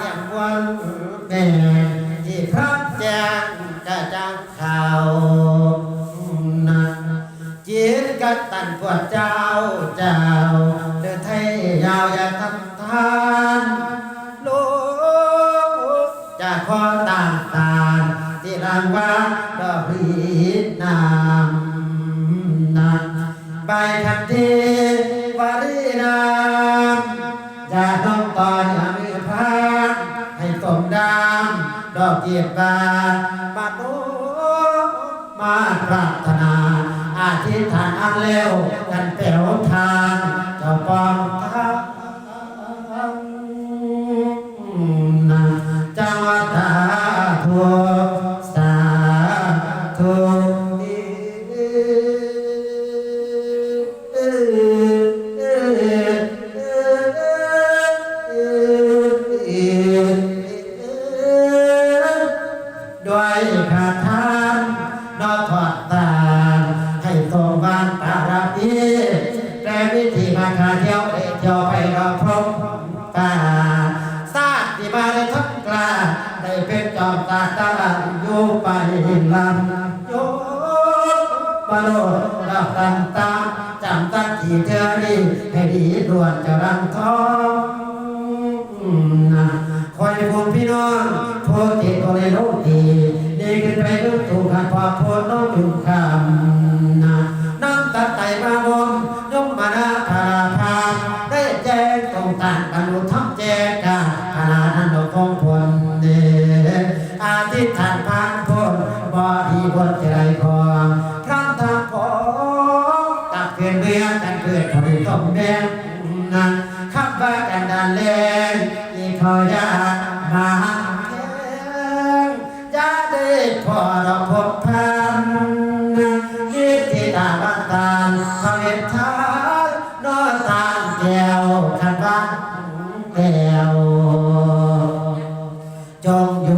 จียงวันแม่ที่พระแจ้งกระจังข่า ข้อต่างต่างๆที่รางว่าดอกรีดนามนาใบคันทีวารีนามจะต้องต่อยอมือพานให้สมดามดอกเกียรติบานมาโนมาปรารถนา อาทิตย์ฐานอันเร็วกันแป๋วทางเจ้าปอง ด้วยคาถานอถอดตาให้ทรงบานปาราพีแปลวิธีมาคาเที่ยวเอเที่ยวไปรอพบป่าซาดที่มาได้ทักกลาได้เป็นจอมตาตาอยู่ไปลำโยบาโลดับตันตาจำตั้งที่เธอดีให้ดีด่วนจะรังท้องคอยพูดพี่น้องโพธิ ขัดพอโพดน้องอยู่คำนะน้ำตาไตมาบนยมมานาพาราพาได้แจ้งตรงต่างกันรู้ทับแจ้งกันขนาดนั้นเราคงผลเดอาทิตย์ผ่านผ่านพ้นบอดีบนใจคอพระทางขอตักเพียนเรียนกันเกิดผลิตต้องแดงนะขับบ้ากันดันเลงอีขอยามา นตาลพระเวทานนอตาแก้วขันบ้านแก้วจงอยู่